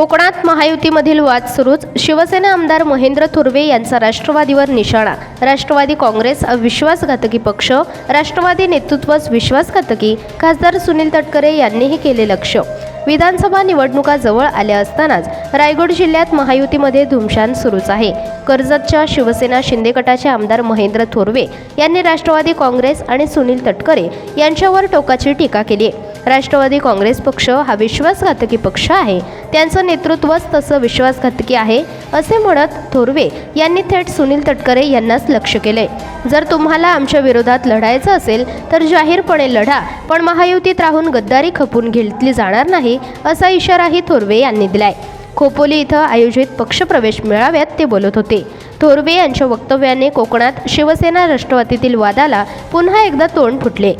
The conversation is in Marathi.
कोकणात महायुतीमधील वाद सुरूच. शिवसेना आमदार महेंद्र थुर्वे यांचा राष्ट्रवादीवर निशाणा. राष्ट्रवादी काँग्रेस विश्वासघातकी पक्ष राष्ट्रवादी नेतृत्वच विश्वासघातकी खासदार सुनील तटकरे यांनीही केले लक्ष. विधानसभा निवडणुका जवळ आल्या असतानाच रायगड जिल्ह्यात महायुतीमध्ये धुमशान सुरूच आहे. कर्जतच्या शिवसेना शिंदे गटाचे आमदार महेंद्र थोरवे यांनी राष्ट्रवादी काँग्रेस आणि सुनील तटकरे यांच्यावर टोकाची टीका केली आहे. राष्ट्रवादी काँग्रेस पक्ष हा विश्वासघातकी पक्ष आहे. त्यांचं नेतृत्वच तसं विश्वासघातकी आहे असे म्हणत थोरवे यांनी थेट सुनील तटकरे यांनाच लक्ष केले जर तुम्हाला आमच्या विरोधात लढायचं असेल तर जाहीरपणे लढा पण महायुतीत राहून गद्दारी खपून घेतली जाणार नाही असा इशाराही थोरवे यांनी दिलाय. खोपोली इथं आयोजित पक्षप्रवेश मेळाव्यात ते बोलत होते. थोरवे यांच्या वक्तव्याने कोकणात शिवसेना राष्ट्रवादीतील वादाला पुन्हा एकदा तोंड फुटले.